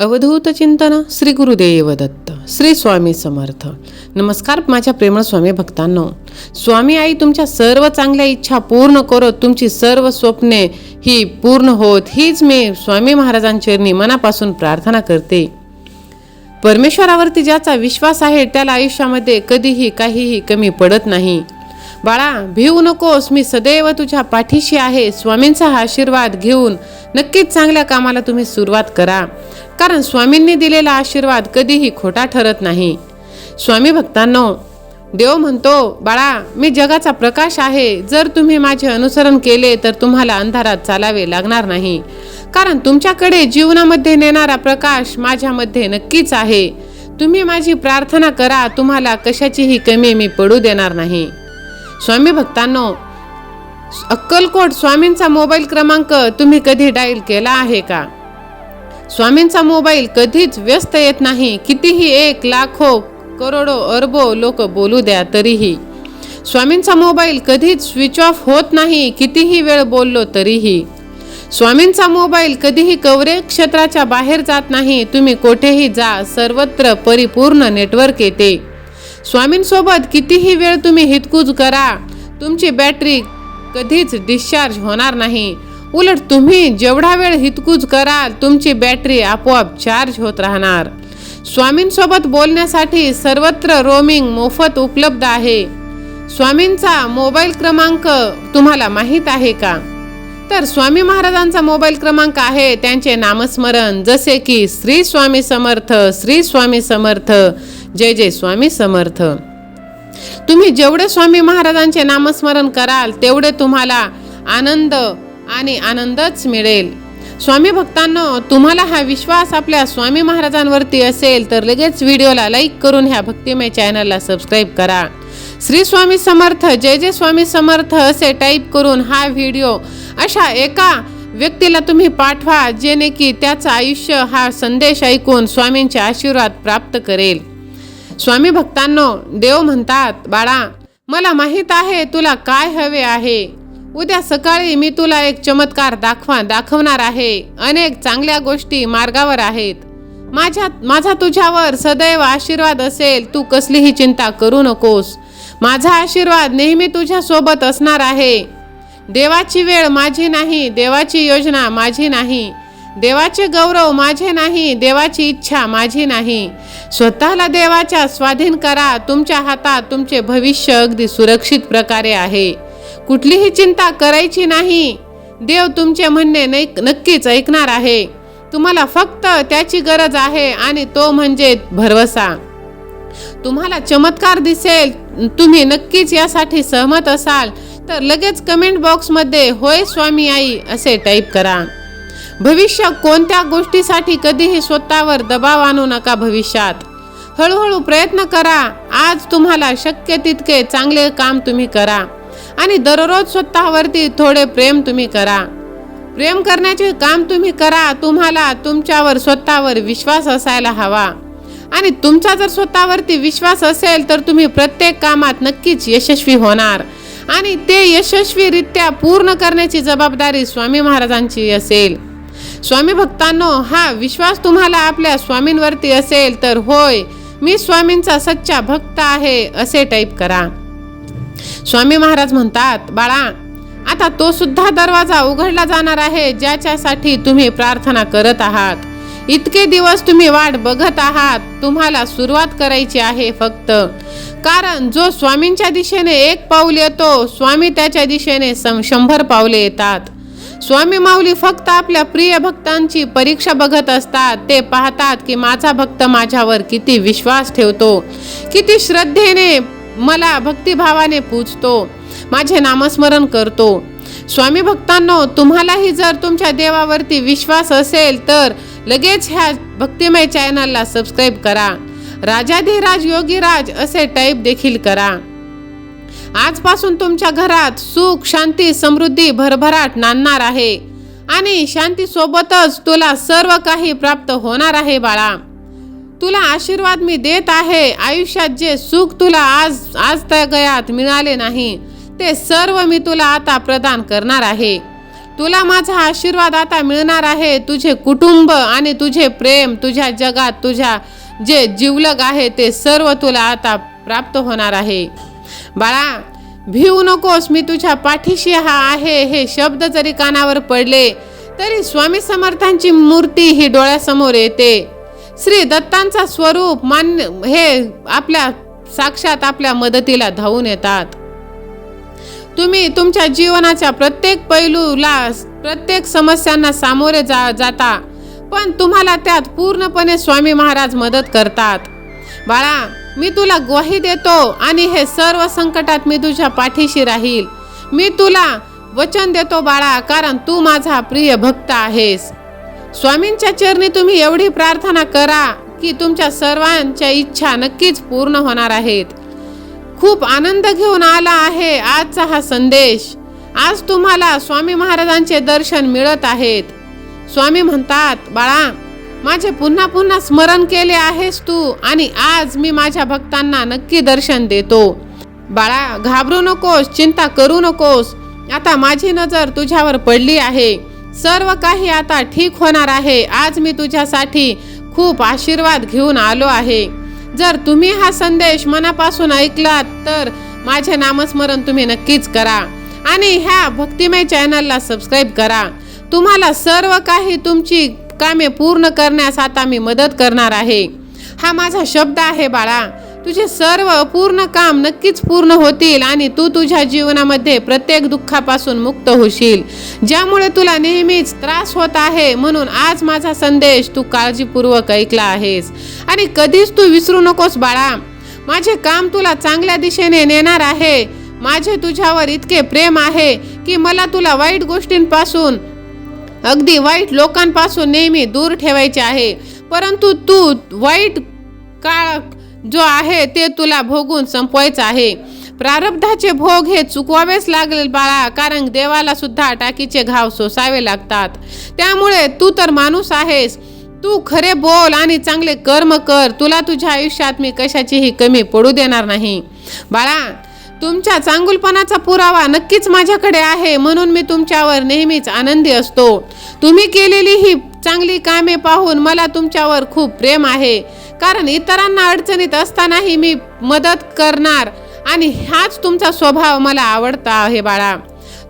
अवधूत चिंतन श्री गुरुदेव दत्त श्री स्वामी समर्थ. नमस्कार माझ्या प्रेमळ स्वामी भक्तांनो. स्वामी आई तुमच्या सर्व चांगल्या इच्छा पूर्ण करत तुमची सर्व स्वप्ने ही पूर्ण होत हीच मी स्वामी महाराजांचरणी मनापासून प्रार्थना करते. परमेश्वरावरती ज्याचा विश्वास आहे त्याला आयुष्यामध्ये कधीही काहीही कमी पडत नाही. बाळा भिवू नकोस मी सदैव तुझ्या पाठीशी आहे. स्वामींचा हा आशीर्वाद घेऊन नक्कीच चांगल्या कामाला तुम्ही सुरुवात करा. कारण स्वामींनी दिलेला आशीर्वाद कधीही खोटा ठरत नाही. स्वामी भक्तांनो देव म्हणतो बाळा मी जगाचा प्रकाश आहे. जर तुम्ही माझे अनुसरण केले तर तुम्हाला अंधारात चालावे लागणार नाही. कारण तुमच्याकडे जीवनामध्ये नेणारा प्रकाश माझ्यामध्ये नक्कीच आहे. तुम्ही माझी प्रार्थना करा तुम्हाला कशाचीही कमी मी पडू देणार नाही. स्वामी भक्तांनो अक्कलकोट स्वामींचा मोबाईल क्रमांक तुम्ही कधी डायल केला आहे का? स्वामींचा मोबाईल कधीच व्यस्त येत नाही. कितीही एक लाखो करोडो अरबो लोक बोलू द्या तरीही. स्वामींचा मोबाईल कधीच स्विच ऑफ होत नाही कितीही वेळ बोललो तरीही. स्वामींचा मोबाईल कधीही कवरेज क्षेत्राच्या बाहेर जात नाही तुम्ही कोठेही जा सर्वत्र परिपूर्ण नेटवर्क येते. स्वामींसोबत कितीही वेळ तुम्ही हितकूज करा तुमची बॅटरी कधीच डिस्चार्ज होणार नाही. उलट तुम्ही जेवढा वेळ हितकूज कराल तुमची बॅटरी आपोआप चार्ज होत राहणार. स्वामींसोबत बोलण्यासाठी सर्वत्र रोमिंग मोफत उपलब्ध आहे. स्वामींचा मोबाईल क्रमांक तुम्हाला माहीत आहे का? तर स्वामी महाराजांचा मोबाईल क्रमांक आहे त्यांचे नामस्मरण. जसे की श्री स्वामी समर्थ श्री स्वामी समर्थ जय जय स्वामी समर्थ. तुम्ही जेवढे स्वामी महाराजांचे नामस्मरण कराल तेवढे तुम्हाला आनंद आणि आनंदच मिळेल. स्वामी भक्तांनो तुम्हाला हा विश्वास आपल्या स्वामी महाराजांवरती असेल तर लगेच व्हिडिओला लाईक करून ह्या भक्तिमय चॅनलला सबस्क्राईब करा. श्री स्वामी समर्थ जय जय स्वामी समर्थ असे टाईप करून हा व्हिडिओ अशा एका व्यक्तीला तुम्ही पाठवा जेणे की त्याचं आयुष्य हा संदेश ऐकून स्वामींचे आशीर्वाद प्राप्त करेल. स्वामी भक्तांनो देव म्हणतात बाळा मला माहीत आहे तुला काय हवे आहे. उद्या सकाळी मी तुला एक चमत्कार दाखवा दाखवणार आहे. अनेक चांगल्या गोष्टी मार्गावर आहेत. माझ्या माझा तुझ्यावर सदैव आशीर्वाद असेल तू कसलीही चिंता करू नकोस. माझा आशीर्वाद नेहमी तुझ्या सोबत असणार आहे. देवाची वेळ माझी नाही देवाची योजना माझी नाही. देवाचे गौरव माझे नाही देवाची इच्छा माझी नाही. स्वतःला देवाच्या स्वाधीन करा तुमच्या हातात तुमचे भविष्य अगदी सुरक्षित प्रकारे आहे. कुठलीही चिंता करायची नाही. देव तुमचे म्हणणे नैक नक्कीच ऐकणार आहे. तुम्हाला फक्त त्याची गरज आहे आणि तो म्हणजे भरवसा. तुम्हाला चमत्कार दिसेल तुम्ही नक्कीच यासाठी सहमत असाल तर लगेच कमेंट बॉक्समध्ये होय स्वामी आई असे टाईप करा. भविष्य कोणत्या गोष्टीसाठी कधीही स्वतःवर दबाव आणू नका भविष्यात. हळूहळू प्रयत्न करा आज तुम्हाला शक्य तितके चांगले काम तुम्ही करा. आणि दररोज स्वतःवरती थोडे प्रेम तुम्ही करा. प्रेम करण्याचे काम तुम्ही करा. तुम्हाला तुमच्यावर स्वतःवर विश्वास असायला हवा. आणि तुमचा जर स्वतःवरती विश्वास असेल तर तुम्ही प्रत्येक कामात नक्कीच यशस्वी होणार. आणि ते यशस्वीरित्या पूर्ण करण्याची जबाबदारी स्वामी महाराजांची असेल. स्वामी भक्तांनो हा विश्वास तुम्हाला आपल्या स्वामींवरती असेल तर होय मी स्वामींचा सच्चा भक्त आहे असे टाईप करा. स्वामी महाराज म्हणतात बाळा आता तो सुद्धा दरवाजा उघडला जाणार आहे ज्याच्यासाठी तुम्ही प्रार्थना करत आहात. इतके दिवस तुम्ही वाट बघत आहात. तुम्हाला सुरुवात करायची आहे फक्त. कारण जो स्वामींच्या दिशेने एक पाऊल येतो स्वामी त्याच्या दिशेने सं- शंभर पावले येतात. स्वामी माऊली फक्त आपल्या प्रिय भक्तांची परीक्षा बघत असतात. ते पाहतात की माझा भक्त माझ्यावर किती विश्वास ठेवतो किती श्रद्धेने मला भक्तिभावाने पूजतो माझे नामस्मरण करतो. स्वामी भक्तांनो तुम्हालाही जर तुमच्या देवावरती विश्वास असेल तर लगेच ह्या भक्तिमय चॅनलला सबस्क्राईब करा. राजाधिराज योगीराज असे टाईप देखील करा. आजपासून तुमच्या घरात सुख शांती समृद्धी भरभराट नांदणार आहे. आणि शांतीसोबतच तुला सर्व काही प्राप्त होणार आहे बाळा. तुला आशीर्वाद मी देत आहे. आयुष्यात जे सुख तुला आज आज त्या गयात मिळाले नाही ते सर्व मी तुला आता प्रदान करणार आहे. तुला माझा आशीर्वाद आता मिळणार आहे. तुझे कुटुंब आणि तुझे प्रेम तुझ्या जगात तुझ्या जे जीवलग आहे ते सर्व तुला आता प्राप्त होणार आहे. बाळा भिवू नकोस मी तुझ्या पाठीशी हा आहे हे शब्द जरी कानावर पडले तरी स्वामी समर्थांची मूर्ती ही डोळ्यासमोर येते. श्री दत्तांचा स्वरूप मान्य हे आपल्या साक्षात आपल्या मदतीला धावून येतात. तुम्ही तुमच्या जीवनाच्या प्रत्येक पैलूला प्रत्येक समस्यांना सामोरे जा जाता पण तुम्हाला त्यात पूर्णपणे स्वामी महाराज मदत करतात. बाळा मी तुला ग्वाही देतो आणि हे सर्व संकटात मी तुझ्या पाठीशी राहील. मी तुला वचन देतो बाळा कारण तू माझा प्रिय भक्त आहेस. स्वामींच्या चरणी तुम्ही एवढी प्रार्थना करा की तुमच्या सर्वांच्या इच्छा नक्कीच पूर्ण होणार आहेत. खूप आनंद घेऊन आला आहे आजचा हा संदेश. आज तुम्हाला स्वामी महाराजांचे दर्शन मिळत आहेत. स्वामी म्हणतात बाळा माझे पुन्हा पुन्हा स्मरण केले आहेस तू आणि आज मी माझ्या भक्तांना नक्की दर्शन देतो. बाळा घाबरू नकोस चिंता करू नकोस. आता माझी नजर तुझ्यावर पडली आहे. सर्व काही आता ठीक होणार आहे. आज मी तुझ्यासाठी खूप आशीर्वाद घेऊन आलो आहे. जर तुम्ही हा संदेश मनापासून ऐकलात तर माझे नामस्मरण तुम्ही नक्कीच करा. आणि ह्या भक्तिमय चॅनलला सबस्क्राईब करा. तुम्हाला सर्व काही तुमची कामे पूर्ण करण्यास आता मी मदत करणार आहे. हा माझा शब्द आहे बाळा. तुझे सर्व पूर्ण काम नक्कीच पूर्ण होतील आणि तू तुझ्या जीवनामध्ये प्रत्येक दुःखापासून मुक्त होशील. ज्यामुळे तुला नेहमीच त्रास होत आहे म्हणून आज माझा संदेश तू काळजीपूर्वक ऐकला आहेस. आणि कधीच तू विसरू नकोस बाळा. माझे काम तुला चांगल्या दिशेने नेणार आहे. माझे तुझ्यावर इतके प्रेम आहे की मला तुला वाईट गोष्टींपासून अगदी वाईट लोकांपासून नेहमी दूर ठेवायचे आहे. परंतु तू वाईट काळ जो आहे ते तुला भोगून संपवायचं आहे. प्रारब्धाचे भोग हे चुकवावेच लागेल बाळा कारण देवाला सुद्धा टाकीचे घाव सोसावे लागतात. त्यामुळे तू तर माणूस आहेस. तू खरे बोल आणि चांगले कर्म कर. तुला तुझ्या आयुष्यात मी कशाचीही कमी पडू देणार नाही. बाळा तुमच्या चांगुलपणाचा पुरावा नक्कीच माझ्याकडे आहे म्हणून मी तुमच्यावर नेहमीच आनंदी असतो. तुम्ही केलेली ही चांगली कामे पाहून मला तुमच्यावर खूप प्रेम आहे. कारण इतरांना अडचणीत असतानाही मी मदत करणार आणि हाच तुमचा स्वभाव मला आवडता आहे बाळा.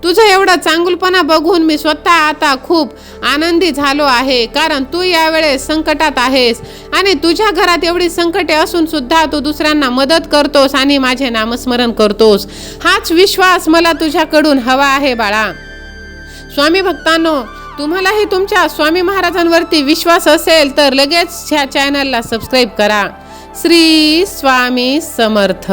तुझं एवढं चांगुलपणा बघून मी स्वतः आता खूप आनंदी झालो आहे. कारण तू यावेळेस संकटात आहेस आणि तुझ्या घरात एवढी संकटे असून सुद्धा तू दुसऱ्यांना मदत करतोस आणि माझे नामस्मरण करतोस. हाच विश्वास मला तुझ्याकडून हवा आहे बाळा. स्वामी भक्तांनो तुम्हालाही तुमच्या स्वामी महाराजांवरती विश्वास असेल तर लगेच ह्या चॅनलला सबस्क्राईब करा. श्री स्वामी समर्थ.